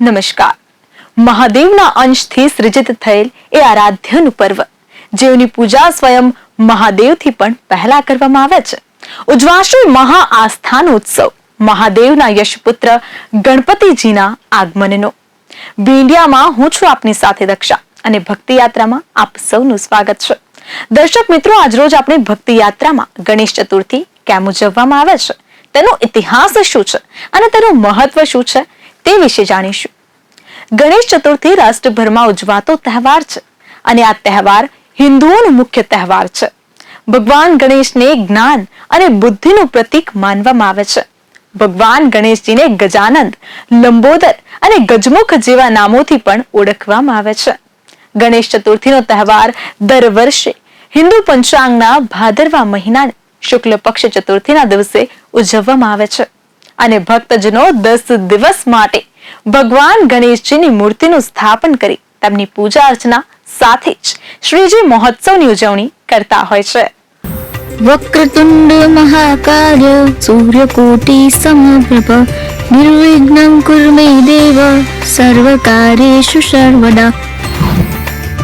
નમસ્કાર. મહાદેવના અંશથી સૃજિત થયેલ એ આરાધ્યનું પર્વ, જેઓની પૂજા સ્વયં મહાદેવથી પણ પહેલા કરવામાં આવે છે. ઉજવાશે મહા આસ્થાનો ઉત્સવ, મહાદેવના યશપુત્ર ગણપતિજીના આગમનનો. ભીંડિયામાં હું છું આપની સાથે દક્ષા અને ભક્તિ યાત્રામાં આપ સૌનું સ્વાગત છે. દર્શક મિત્રો, આજરોજ આપણે ભક્તિ યાત્રામાં ગણેશ ચતુર્થી કેમ ઉજવવામાં આવે છે? તેનો ઇતિહાસ શું છે? અને તેનું મહત્વ શું છે? તે વિશે જાણીશું. ગણેશ ચતુર્થી રાષ્ટ્રભરમાં ઉજવાતો તહેવાર છે અને આ તહેવાર હિન્દુઓનો મુખ્ય તહેવાર છે. ભગવાન ગણેશને જ્ઞાન અને બુદ્ધિનું પ્રતીક માનવામાં આવે છે. ભગવાન ગણેશજીને ગજાનંદ, લંબોદર અને ગજમુખ જેવા નામોથી પણ ઓળખવામાં આવે છે. ગણેશ ચતુર્થીનો તહેવાર દર વર્ષે હિન્દુ પંચાંગના ભાદરવા મહિના શુક્લ પક્ષ ચતુર્થીના દિવસે ઉજવવામાં આવે છે. અને ભક્તજનો દસ દિવસ માટે ભગવાન ગણેશજીની મૂર્તિનું સ્થાપન કરી તેમની પૂજા અર્ચના સાથે જ શ્રીજી મહોત્સવની ઉજવણી કરતા હોય છે. વક્રતુંડ મહાકાય, સૂર્યકોટિ સમપ્રભ નિર્વિઘ્ન કુર્મે દેવ સર્વકાર્યેષુ સર્વદા.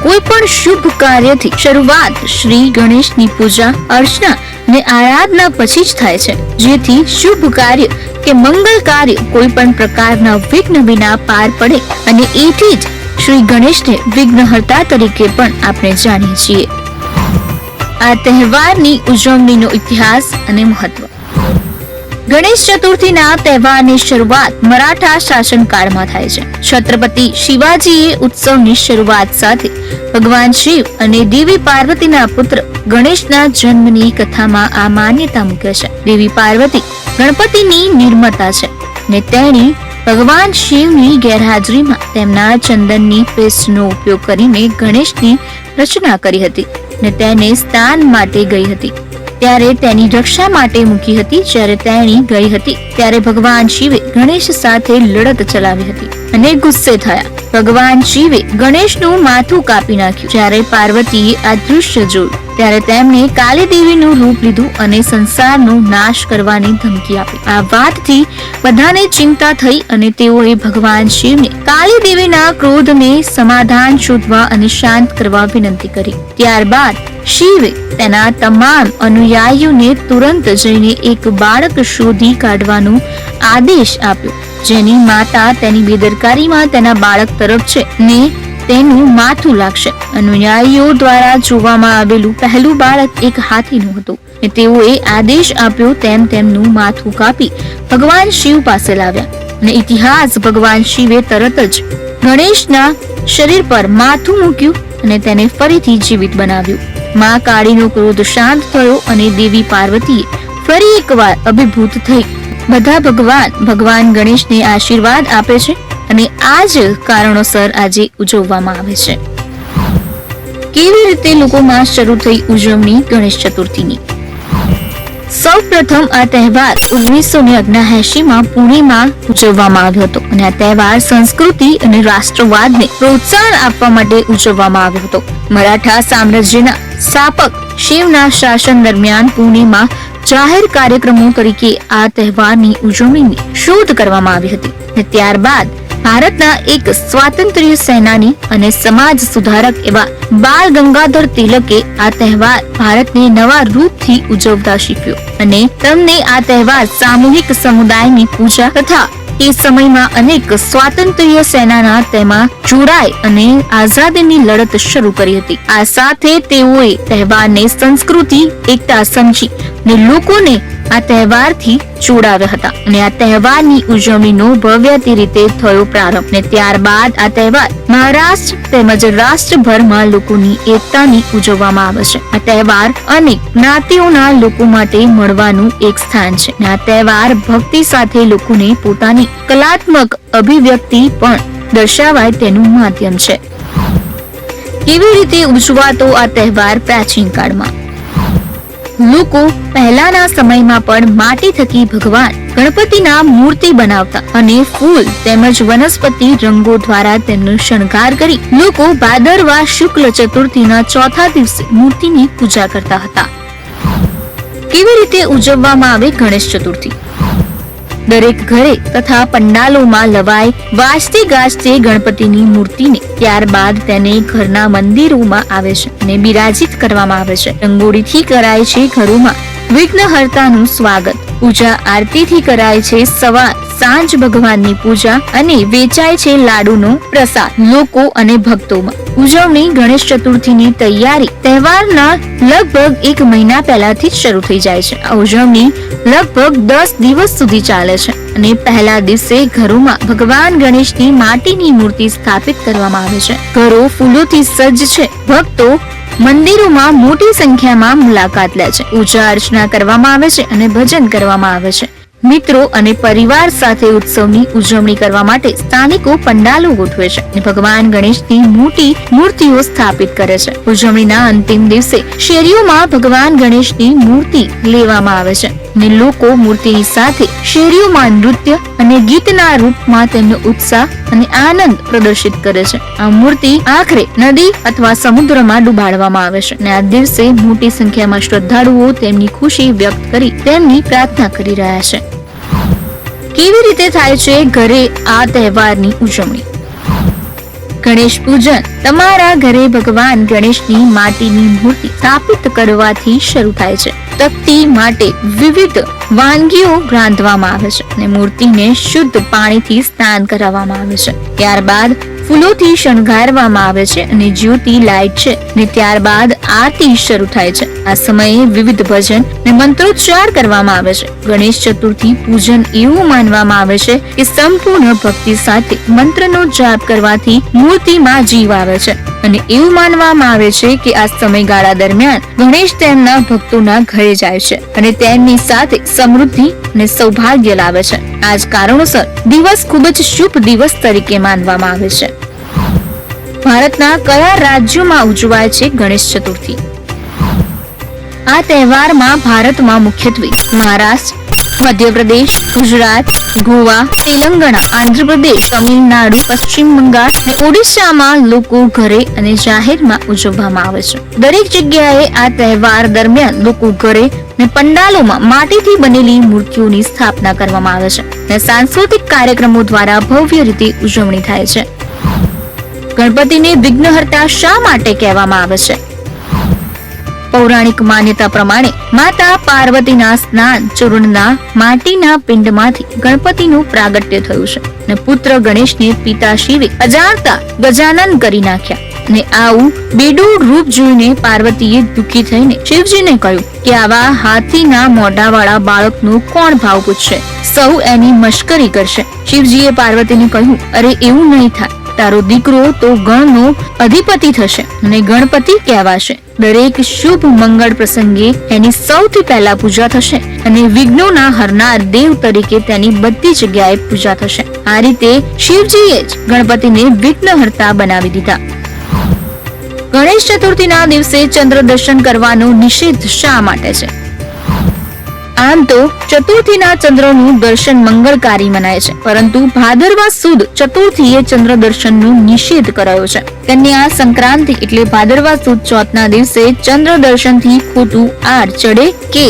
કોઈ પણ શુભ કાર્યથી શરૂઆત શ્રી ગણેશની પૂજા અર્ચના ને આરાધના પછી જ થાય છે. જેથી શુભ કાર્ય કે મંગલ કાર્ય કોઈ પણ પ્રકારના વિઘ્ન વિના પાર પડે અને એથી જ શ્રી ગણેશને વિઘ્નહર્તા તરીકે પણ આપણે જાણીએ છીએ. આ તહેવારની ઉજવણીનો ઇતિહાસ અને મહત્વ. ગણેશ ચતુર્થીના તહેવારની શરૂઆત મરાઠા શાસનકાળમાં થાય છે. છત્રપતિ શિવાજીએ ઉત્સવની શરૂઆત સાથે ભગવાન શિવ અને દેવી પાર્વતીના પુત્ર ગણેશના જન્મની કથામાં આ માન્યતા મૂકે છે. દેવી પાર્વતી ગણપતિની નિર્માતા છે ને તેણી ભગવાન શિવની ગેરહાજરીમાં તેમના ચંદનની પેસ્ટનો ઉપયોગ કરીને ગણેશની રચના કરી હતી ને તેને સ્નાન માટે ગઈ હતી. ત્યારે તેની રક્ષા માટે મૂકી હતી જ્યારે તેણી ગઈ હતી, ત્યારે ભગવાન શિવે ગણેશ સાથે લડત ચલાવી હતી અને ગુસ્સે થયા. ભગવાન શિવે ગણેશનું માથું કાપી નાખ્યું. જ્યારે પાર્વતીએ આ દૃશ્ય જોયું, ત્યારે તેમણે કાલી દેવીનું રૂપ લીધું અને સંસારનો નાશ કરવાની ધમકી આપી. આ વાતથી બધાને ચિંતા થઈ અને તેઓએ ભગવાન શિવને કાલી દેવીના ક્રોધને સમાધાન શોધવા અને શાંત કરવા વિનંતી કરી. ત્યારબાદ શિવે તેના તમામ અનુયાયીઓને તુરંત જઈને એક બાળક શોધી કાઢવાનો આદેશ આપ્યો. જેની માતા તેની બેદરકારીમાં તેના બાળક તરફ છે ને તેનું માથું લાગશે. અનુયાયીઓ દ્વારા જોવામાં આવેલું પહેલું બાળક એક હાથીનું હતું તેઓએ આદેશ આપ્યો તેમ તેમનું માથું કાપી ભગવાન શિવ પાસે લાવ્યા. અને ઇતિહાસ ભગવાન શિવે તરત જ ગણેશના શરીર પર માથું મૂક્યું અને તેને ફરીથી જીવિત બનાવ્યું. માં કાળીનો ક્રોધ શાંત થયો અને દેવી પાર્વતી ફરી એકવાર અભિભૂત થઈ. બધા ભગવાન ભગવાન ગણેશને આશીર્વાદ આપે છે અને આ જ કારણોસર આજે ઉજવવામાં આવે છે. કેવી રીતે લોકોમાં શરૂ થઈ ઉજવણી ગણેશ ચતુર્થીની? સૌ પ્રથમ આ તહેવાર ઓગણીસો ને માં પુણેમાં ઉજવવામાં આવ્યો હતો અને આ તહેવાર સંસ્કૃતિ અને રાષ્ટ્રવાદને પ્રોત્સાહન આપવા માટે ઉજવવામાં આવ્યો હતો. મરાઠા સામ્રાજ્યના સ્થાપક શિવના શાસન દરમિયાન પુણેમાં જાહેર કાર્યક્રમો તરીકે આ તહેવારની ઉજવણીની શોધ કરવામાં આવી હતી અને ત્યારબાદ ભારતના એક સ્વાતંત્ર્ય સેનાની અને સમાજ સુધારક એવા બાલ ગંગાધર તિલકે આ તહેવાર ભારતને નવા રૂપથી ઉજવતા શીખ્યો અને તમને આ તહેવાર સામૂહિક સમુદાયની પૂજા તથા એ સમયમાં અનેક સ્વાતંત્ર્ય સેનાના તેમાં જોડાય અને આઝાદીની લડત શરૂ કરી હતી. આ સાથે તેઓએ તહેવારને સંસ્કૃતિ, એકતા સમજી ને લોકોને આ તહેવારથી જોડાવ્યા હતા અને આ તહેવારની ઉજવણીનો ભવ્ય રીતે થયો પ્રારંભ. ને ત્યારબાદ આ તહેવાર મહારાષ્ટ્ર તેમજ રાષ્ટ્રભરમાં લોકોની એકતાની ઉજવવામાં આવે છે. આ તહેવાર અનેક જ્ઞાતિઓના લોકો માટે મળવાનું એક સ્થાન છે. આ તહેવાર ભક્તિ સાથે લોકોને પોતાની કલાત્મક અભિવ્યક્તિ પણ દર્શાવાય તેનું માધ્યમ છે. કેવી રીતે ઉજવાતો આ તહેવાર પ્રાચીન કાળમાં? લોકો પહેલાના સમયમાં પણ માટી થકી ભગવાન ગણપતિના મૂર્તિ બનાવતા અને ફૂલ તેમજ વનસ્પતિ રંગો દ્વારા તેમનો શણગાર કરી લોકો ભાદરવા શુક્લ ચતુર્થીના ચોથા દિવસે મૂર્તિની પૂજા કરતા હતા. કેવી રીતે ઉજવવામાં આવે ગણેશ ચતુર્થી? દરેક ઘરે તથા પંડાલોમાં લવાય વાજતે ગાજતે ગણપતિની મૂર્તિને. ત્યારબાદ તેને ઘરના મંદિરોમાં આવે છે અને બિરાજિત કરવામાં આવે છે. રંગોળીથી કરાય છે ઘરોમાં વિઘ્નહર્તાનું સ્વાગત. પૂજા આરતીથી કરાય છે સવાર સાંજ ભગવાનની પૂજા અને વેચાય છે લાડુનો પ્રસાદ લોકો અને ભક્તોમાં. ઉજવણી ગણેશ ચતુર્થીની તૈયારી તહેવારના લગભગ એક મહિના પહેલાથી જ શરૂ થઈ જાય છે. આ ઉજવણી લગભગ દસ દિવસ સુધી ચાલે છે અને પહેલા દિવસે ઘરોમાં ભગવાન ગણેશની માટીની મૂર્તિ સ્થાપિત કરવામાં આવે છે. ઘરો ફૂલોથી સજ્જ છે. ભક્તો મંદિરોમાં મોટી સંખ્યામાં મુલાકાત લે છે. પૂજા અર્ચના કરવામાં આવે છે અને ભજન કરવામાં આવે છે. મિત્રો અને પરિવાર સાથે ઉત્સવની ઉજવણી કરવા માટે સ્થાનિકો પંડાલો ગોઠવે છે અને ભગવાન ગણેશની મોટી મૂર્તિઓ સ્થાપિત કરે છે. ઉજવણીના અંતિમ દિવસે શેરીઓમાં ભગવાન ગણેશની મૂર્તિ લેવામાં આવે છે. અને લોકો મૂર્તિની સાથે શેરીઓમાં નૃત્ય અને ગીતના રૂપમાં તેમનો ઉત્સાહ અને આનંદ પ્રદર્શિત કરે છે. આ મૂર્તિ આખરે નદી અથવા સમુદ્રમાં ડુબાડવામાં આવે છે અને આ દિવસે મોટી સંખ્યામાં શ્રદ્ધાળુઓ તેમની ખુશી વ્યક્ત કરી તેમની પ્રાર્થના કરી રહ્યા છે. કેવી રીતે થાય છે ઘરે આ તહેવારની ઉજવણી? ગણેશ પૂજન. તમારા ઘરે ભગવાન ગણેશની માટીની મૂર્તિ સ્થાપિત કરવાથી શરૂ થાય છે. તકતી માટે વિવિધ વાનગીઓ રાંધવામાં આવે છે અને મૂર્તિને શુદ્ધ પાણીથી સ્નાન કરાવવામાં આવે છે. ત્યારબાદ ફૂલોથી શણગારવામાં આવે છે અને જ્યોતિ લાઇટ છે અને ત્યારબાદ આરતી શરૂ થાય છે. આ સમયે વિવિધ ભજન અને મંત્રોચ્ચાર કરવામાં આવે છે. ગણેશ ચતુર્થી પૂજન એવું માનવામાં આવે છે કે સંપૂર્ણ ભક્તિ સાથે મંત્રનો જાપ કરવાથી મૂર્તિમાં જીવ આવે છે. અને એવું માનવામાં આવે છે કે આ સમયગાળા દરમિયાન ગણેશ તેમના ભક્તોના ઘરે જાય છે અને તેમની સાથે સમૃદ્ધિ અને સૌભાગ્ય લાવે છે. આ જ કારણોસર દિવસ ખૂબ જ શુભ દિવસ તરીકે માનવામાં આવે છે. ભારતના કયા રાજ્યોમાં ઉજવાય છે ગણેશ ચતુર્થી? આ તહેવારમાં ભારતમાં મુખ્યત્વે મહારાષ્ટ્ર, મધ્યપ્રદેશ, ગુજરાત, ગોવા, તેલંગાણા, આંધ્રપ્રદેશ, તમિલનાડુ, પશ્ચિમ બંગાળ અને ઓડિશામાં લોકો ઘરે અને જાહેરમાં ઉજવવામાં આવે છે. દરેક જગ્યાએ આ તહેવાર દરમિયાન લોકો ઘરે અને પંડાલોમાં માટીથી બનેલી મૂર્તિઓની સ્થાપના કરવામાં આવે છે અને સાંસ્કૃતિક કાર્યક્રમો દ્વારા ભવ્ય રીતે ઉજવણી થાય છે. ગણપતિને વિઘ્નહર્તા શા માટે કહેવામાં આવે છે? પૌરાણિક માન્યતા પ્રમાણે માતા પાર્વતીના સ્નાન ચૂર્ણના માટીના પિંડમાંથી ગણપતિનું પ્રાગટ્ય થયું છે અને પુત્ર ગણેશને પિતા શિવે અજાણતા ગજાનન કરી નાખ્યા અને આવું બેડું રૂપ જોઈને પાર્વતીએ દુઃખી થઈને શિવજીને કહ્યું કે આવા હાથીના મોઢાવાળા બાળકનું કોણ ભાવ પૂછશે? સૌ એની મશ્કરી કરશે. શિવજીએ પાર્વતીને કહ્યું, અરે, એવું નહીં થાય. તારો દીકરો તો ગણનો અધિપતિ થશે અને ગણપતિ કહેવાશે. દરેક શુભ મંગળ પ્રસંગે એની સૌથી પહેલા પૂજા થશે અને વિઘ્નોના હરનાર દેવ તરીકે તેની બધી જગ્યાએ પૂજા થશે. આ રીતે શિવજીએ જ ગણપતિને વિઘ્નહર્તા બનાવી દીધા. ગણેશ ચતુર્થીના દિવસે ચંદ્ર દર્શન કરવાનો નિષેધ શા માટે છે? આમ તો ચતુર્થીના ચંદ્રનું દર્શન મંગળકારી મનાય છે. પરંતુ ભાદરવા સુદ ચતુર્થીએ ચંદ્ર દર્શનનો નિષેધ કરાયો છે. કન્યા સંક્રાંતિ એટલે ભાદરવા સુદ ચોથના દિવસે ચંદ્ર દર્શનથી ખોટું આડ ચડે કે?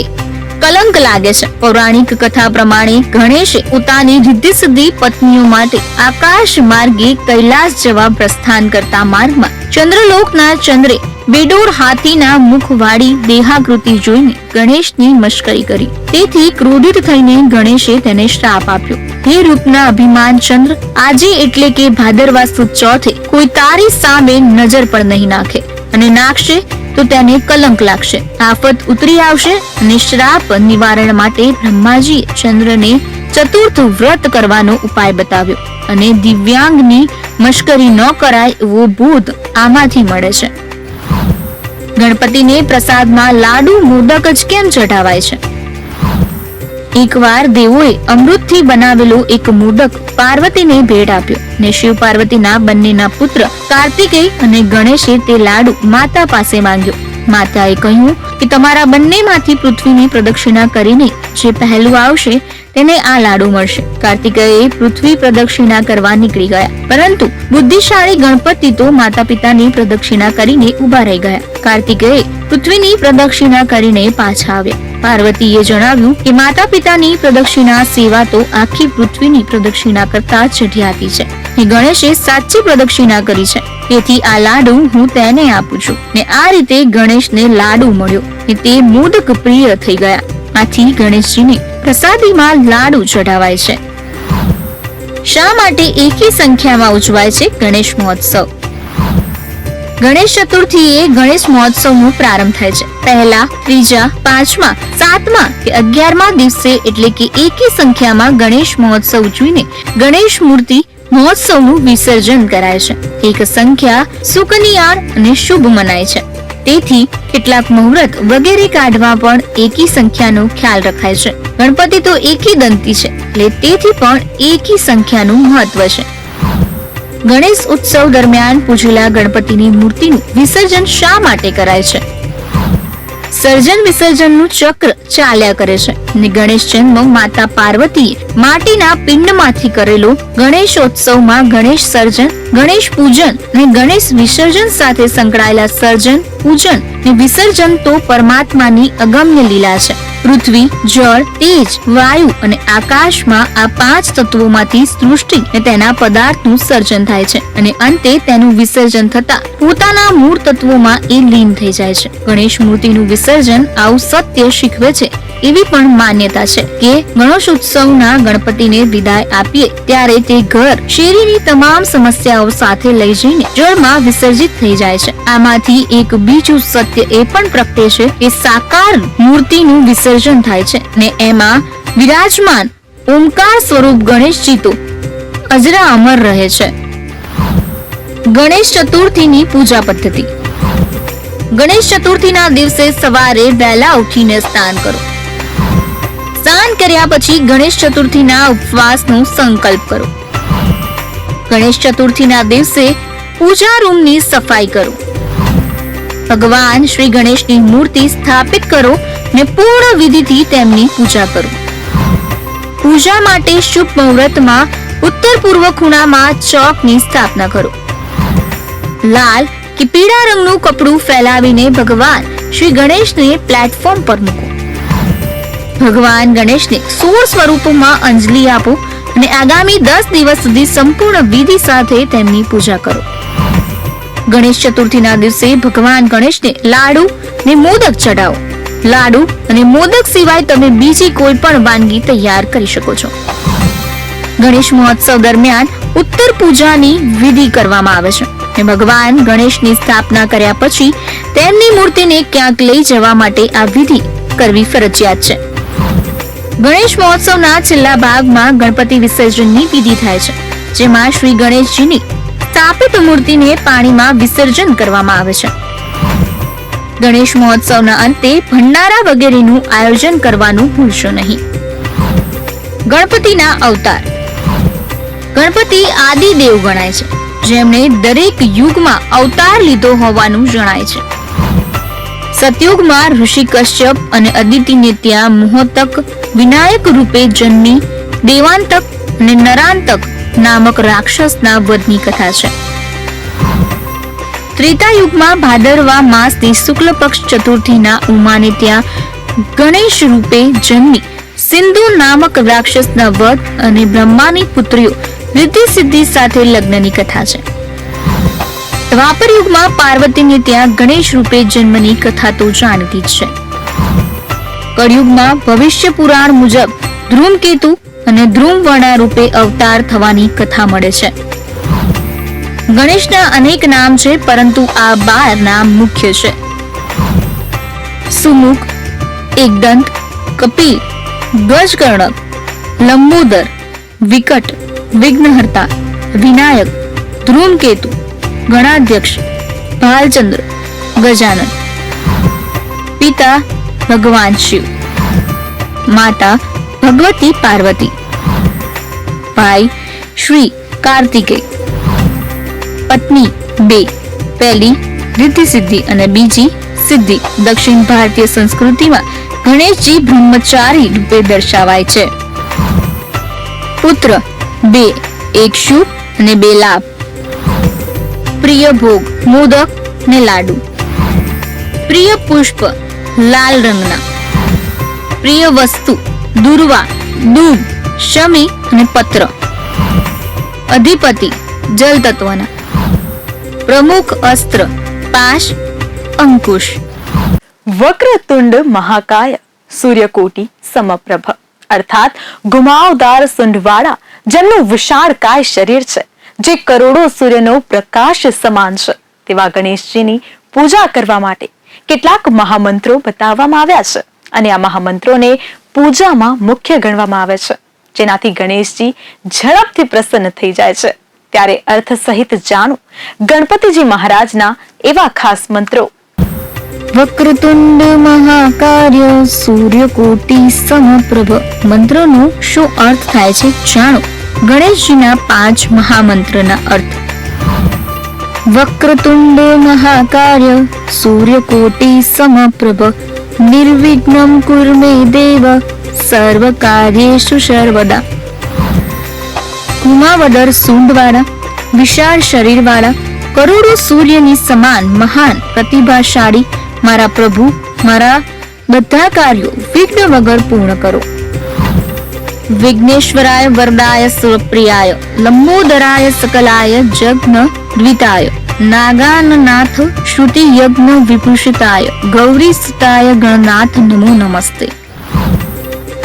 કલંક લાગે છે. પૌરાણિક કથા પ્રમાણે ગણેશે પોતાની રિદ્ધિ સિદ્ધિ પત્નીઓ માટે આકાશ માર્ગે કૈલાસ જવા પ્રસ્થાન કરતા માર્ગમાં ચંદ્રલોકના ચંદ્રે બેડોર હાથીના મુખવાળી દેહાકૃતિ જોઈને ગણેશની મશ્કરી કરી. તેથી ક્રોધિત થઈને ગણેશે તેને શ્રાપ આપ્યો. હે રૂપના અભિમાન ચંદ્ર, આજે એટલે કે ભાદરવા સુદ ચોથે કોઈ તારી સામે નજર પણ નહીં નાખે અને નાખશે તો તેને કલંક લાગશે. આફત ઉતરી આવશે અને શ્રાપ નિવારણ માટે બ્રહ્માજીએ ચંદ્રને ચતુર્થ વ્રત કરવાનો ઉપાય બતાવ્યો અને દિવ્યાંગની મશ્કરી ન કરાય એવું ભૂત આમાંથી મળે છે. ગણપતિને પ્રસાદમાં લાડુ, મોદક જ કેમ ચઢાવાય છે? એકવાર દેવોએ અમૃતથી બનાવેલો એક મોદક પાર્વતીને ભેટ આપ્યો ને શિવ પાર્વતીના બંનેના પુત્ર કાર્તિકેય અને ગણેશે તે લાડુ માતા પાસે માંગ્યો. માતાએ કહ્યું કે તમારા બંનેમાંથી પૃથ્વીની પ્રદક્ષિણા કરીને જે પહેલું આવશે તેને આ લાડુ મળશે. કાર્તિકેય પૃથ્વી પ્રદક્ષિણા કરવા નીકળી ગયા. પરંતુ બુદ્ધિશાળી ગણપતિ તો માતા પિતાની પ્રદક્ષિણા કરીને ઊભા રહી ગયા. કાર્તિકેય પૃથ્વીની પ્રદક્ષિણા કરીને પાછા આવ્યા. પાર્વતીએ જણાવ્યું કે માતા પિતાની પ્રદક્ષિણા સેવા તો આખી પૃથ્વીની પ્રદક્ષિણા કરતા ચઢિયાતી છે. ને ગણેશે સાચી પ્રદક્ષિણા કરી છે. તેથી આ લાડુ હું તેને આપું છું. ને આ રીતે ગણેશને લાડુ મળ્યો. ને તે મોદક પ્રિય થઈ ગયા. આથી ગણેશજીને પ્રસાદીમાં લાડુ ચઢાવાય છે. શા માટે એકી સંખ્યામાં ઉજવાય છે ગણેશ મહોત્સવ? ગણેશ ચતુર્થી એ ગણેશ મહોત્સવનો પ્રારંભ થાય છે. પહેલા, ત્રીજા, પાંચમા, સાતમા કે અગિયારમા દિવસે એટલે કે એકી સંખ્યામાં ગણેશ મહોત્સવ ઉજવીને ગણેશ મૂર્તિ મહોત્સવનું વિસર્જન કરાય છે. એક સંખ્યા સુકનિયાર અને શુભ મનાય છે. તેથી કેટલાક મુહૂર્ત વગેરે કાઢવા પણ એકી સંખ્યાનો ખ્યાલ રખાય છે. ગણપતિ તો એકી દંતી છે, એટલે તેથી પણ એકી સંખ્યાનું મહત્વ છે. ગણેશ ઉત્સવ દરમિયાન પૂજેલા ગણપતિની મૂર્તિનું વિસર્જન શા માટે કરાય છે? સર્જન વિસર્જનનું ચક્ર ચાલ્યા કરે છે અને ગણેશ જન્મ માતા પાર્વતી માટીના પિંડમાંથી કરેલો ગણેશોત્સવમાં ગણેશ સર્જન, ગણેશ પૂજન અને ગણેશ વિસર્જન સાથે સંકળાયેલા સર્જન, પૂજન ને વિસર્જન તો પરમાત્માની અગમ્ય લીલા છે. પૃથ્વી, જળ, તેજ, વાયુ અને આકાશમાં આ પાંચ તત્વોમાંથી સૃષ્ટિ અને તેના પદાર્થનું સર્જન થાય છે અને અંતે તેનું વિસર્જન થતા પોતાના મૂળ તત્વોમાં એ લીન થઈ જાય છે. ગણેશ મૂર્તિનું વિસર્જન આવું સત્ય શીખવે છે એવી પણ માન્યતા છે કે ગણેશ ઉત્સવના ગણપતિને વિદાય આપીએ ત્યારે તે ઘર શેરીની તમામ સમસ્યાઓ સાથે લઈ જઈને જળમાં વિસર્જિત થઈ જાય છે. આમાંથી એક બીજું સત્ય એ પણ પ્રગટે છે કે સાકાર મૂર્તિનું વિસર્જન થાય છે ને એમાં વિરાજમાન ઓમકાર સ્વરૂપ ગણેશજી તો અજરા અમર રહે છે. ગણેશ ચતુર્થીની પૂજા પદ્ધતિ. ગણેશ ચતુર્થીના દિવસે સવારે વહેલા ઉઠીને સ્નાન કરો. સ્નાન કર્યા પછી ગણેશ ચતુર્થીના ઉપવાસનો સંકલ્પ કરો. ગણેશ ચતુર્થીના દિવસે પૂજા રૂમની સફાઈ કરો. ભગવાન શ્રી ગણેશની મૂર્તિ સ્થાપિત કરો ને પૂર્ણ વિધિથી તેમની પૂજા કરો. પૂજા માટે શુભ મુહૂર્તમાં ઉત્તર પૂર્વ ખૂણામાં ચોકની સ્થાપના કરો. લાલ કે પીળા રંગનું કપડું ફેલાવીને ભગવાન શ્રી ગણેશને પ્લેટફોર્મ પર મૂકો. ભગવાન ગણેશને સોળ સ્વરૂપમાં અંજલિ આપો અને આગામી દસ દિવસ સુધી સંપૂર્ણ વિધિ સાથે તેમની પૂજા કરો. ગણેશ ચતુર્થીના દિવસે ભગવાન ગણેશને લાડુ ને મોદક ચડાવો લાડુ અને મોદક સિવાય તમે બીજી કોઈ પણ વાનગી તૈયાર કરી શકો છો. ગણેશ મહોત્સવ દરમિયાન ઉત્તર પૂજાની વિધિ કરવામાં આવે છે અને ભગવાન ગણેશની સ્થાપના કર્યા પછી તેમની મૂર્તિને ક્યાંક લઈ જવા માટે આ વિધિ કરવી ફરજિયાત છે. ગણેશ મહોત્સવના છેલ્લા ભાગમાં ગણપતિ વિસર્જનની વિધિ થાય છે, જેમાં શ્રી ગણેશજીની સ્થાપિત મૂર્તિને પાણીમાં વિસર્જન કરવામાં આવે છે. ગણેશ મહોત્સવના અંતે ભંડારા વગેરેનું આયોજન કરવાનું ભૂલશો નહીં. ગણપતિના અવતાર. ગણપતિ આદિ દેવ ગણાય છે, જેમણે દરેક યુગમાં અવતાર લીધો હોવાનું જણાય છે. સતયુગમાં ઋષિ કશ્યપ અને અદિતિને ત્યાં મોહતક વિનાયક રૂપે જન્મી દેવાંતક અને નરાંતક નામક રાક્ષસના વધની કથા છે. ત્રેતા યુગમાં ભાદરવા માસની શુક્લ પક્ષ ચતુર્થીના ઉમાને ત્યાં ગણેશ રૂપે જન્મી સિંધુ નામક રાક્ષસના વધ અને બ્રહ્માની પુત્રીઓ રિદ્ધિ સિદ્ધિ સાથે લગ્નની કથા છે. દ્વાપર યુગમાં પાર્વતીને ત્યાં ગણેશ રૂપે જન્મની કથા તો જાણીતી છે. કળયુગમાં ભવિષ્ય પુરાણ મુજબ ધ્રુમકેતુ અને ધ્રુમવર્ણા રૂપે અવતાર થવાની કથા મળે છે. ગણેશના અનેક નામ છે, પરંતુ આ બાર નામ મુખ્ય છે. સુમુખ, એકદંત, કપિલ ગજકર્ણક લંબોદર, વિકટ, વિઘ્નહર્તા, વિનાયક, ધ્રુમકેતુ, ગણાધ્યક્ષ, ભાલચંદ્ર, ગજાનન. પિતા ભગવાન શિવ. માતા ભગવતી પાર્વતી. ભાઈ શ્રી કાર્તિકે. પત્ની બે, પહેલી રિદ્ધિ સિદ્ધિ અને બીજી સિદ્ધિ. દક્ષિણ ભારતીય સંસ્કૃતિમાં ગણેશજી બ્રહ્મચારી રૂપે દર્શાવાય છે. પુત્ર બે, એક શુભ અને બે લાભ. પ્રિય ભોગ, મોદક ને લાડુ. પ્રિય પુષ્પ લાલ રંગના. પ્રિય વસ્તુ, દુર્વા, દૂધ, શમી અને પત્ર. અધિપતિ, જલ તત્વના. પ્રમુખ અસ્ત્ર, પાશ, અંકુશ. વક્રતુંડ મહાકાય, સૂર્યકોટી સમપ્રભ. અર્થાત ઘુમાવદાર સુંઢવાળા, જેમનું વિશાળકાય શરીર છે, જે કરોડો સૂર્યનો પ્રકાશ સમાન છે. તેવા ગણેશજીની પૂજા કરવા માટે કેટલાક મહામંત્રો બતાવવામાં આવ્યા છે અને આ મહામંત્રોને પૂજામાં મુખ્ય ગણવામાં આવે છે. જેનાથી ગણેશજી ઝડપથી પ્રસન્ન થઈ જાય છે. ત્યારે અર્થ સહિત જાણો, ગણપતિજી મહારાજના એવા ખાસ મંત્રો. વક્રતુંડ મહાકાર્ય સૂર્યકોટિ સમપ્રભ. મંત્રનો શું અર્થ થાય છે જાણો. ગણેશજીના પાંચ મહામંત્રના અર્થ. વક્રતુંડ મહાકાર્ય સૂર્યકોટી સમપ્રભ કુર્મે દેવ સર્વ સર્વદા કુમાવદર સૂંઢવાળા વિશાળ શરીરવાળા કરોડો સૂર્યની સમાન મહાન પ્રતિભાશાળી મારા પ્રભુ મારા બધા કાર્યો વિઘ્ન વગર પૂર્ણ કરો વિઘ્નેશ્વરાય વરદાય સુરપ્રિયાય લંબોદરાય સકલાય જગ્ન દ્વિતાય નાગાનનાથ શ્રુતિ યજ્ઞ વિભૂષિતાય ગૌરી સુતાય ગણનાથ નમો નમસ્તે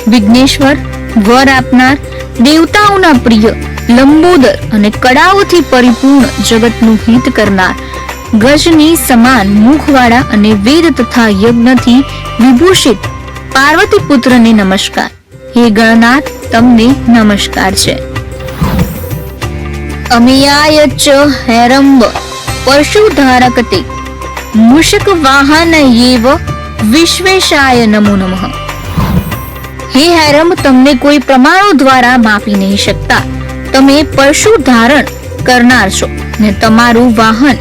વિઘ્નેશ્વર વર આપનાર દેવતાઓના પ્રિય લંબોદર અને કડાઓથી પરિપૂર્ણ જગતનું હિત કરનાર ગજની સમાન મુખવાળા અને વેદ તથા યજ્ઞથી વિભૂષિત પાર્વતી પુત્રને નમસ્કાર હે ગણનાથ તમને નમસ્કાર છે અમિયાય ચ હેરંબ પશુધારક મુષક વાહન એવ વિશ્વેશાય નમો નમઃ. હે હેરમ, તમને કોઈ પ્રમાણો દ્વારા માપી નહીં શકતા. તમે પશુ ધારણ કરનાર છો ને તમારું વાહન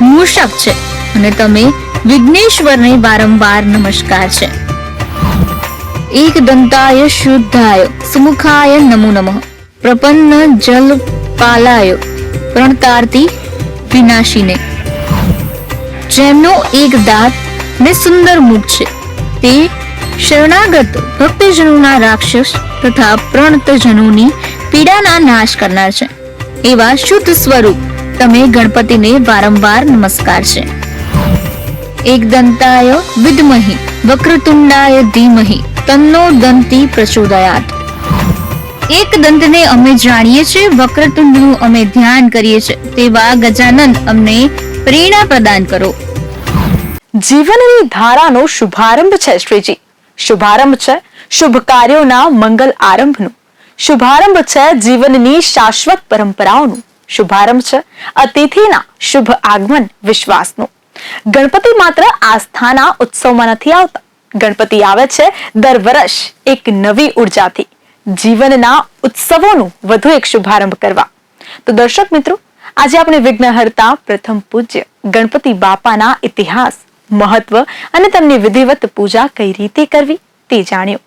મૂષક છે અને તમે વિઘ્નેશ્વરને વારંવાર નમસ્કાર છે. એક દંતાય શુદ્ધાય સુમુખાય નમો નમઃ. પ્રપન્ન જલ પાલાય પ્રણતાર્તી વિનાશીને. જેમનો એક દાંત ને સુંદર મુખ છે, તે શરણાગત ભક્તજનોના રાક્ષસ તથા પ્રણતજનોની પીડાના નાશ કરનાર છે. એવા શુદ્ધ સ્વરૂપ તમે ગણપતિને વારંવાર નમસ્કાર છે. એક દંતાય વિદ્મહી, વક્રતુંડાય ધીમહી, તન્નો દંતી પ્રચોદયાત. એક દંતને અમે જાણીએ છીએ, વક્રતુંડનું અમે ધ્યાન કરીએ છીએ. તેવા ગજાનંદ અમને પ્રેરણા પ્રદાન કરો. જીવનની ધારાનો શુભારંભ છે શ્રીજી. શુભારંભ છે શુભ કાર્યોના મંગલ આરંભનું. શુભારંભ છે જીવનની શાશ્વત પરંપરાઓનું. શુભારંભ છે અતિથિના શુભ આગમન વિશ્વાસનું. ગણપતિ માત્ર આસ્થાના ઉત્સવમાં નથી આવતા. ગણપતિ આવે છે દર વર્ષ એક નવી ઉર્જાથી. જીવનના ઉત્સવોનું વધુ એક શુભારંભ કરવા. તો દર્શક મિત્રો, આજે આપણે વિઘ્નહર્તા પ્રથમ પૂજ્ય ગણપતિ બાપાના ઇતિહાસ, મહત્વ અને તેમની વિધિવત પૂજા કઈ રીતે કરવી તે જાણ્યું.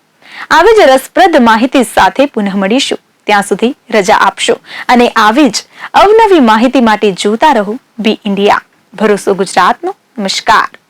આવી જ રસપ્રદ માહિતી સાથે પુનઃ મળીશું. ત્યાં સુધી રજા આપશો અને આવી જ અવનવી માહિતી માટે જોતા રહો બી ઇન્ડિયા. ભરોસો ગુજરાતનો. નમસ્કાર.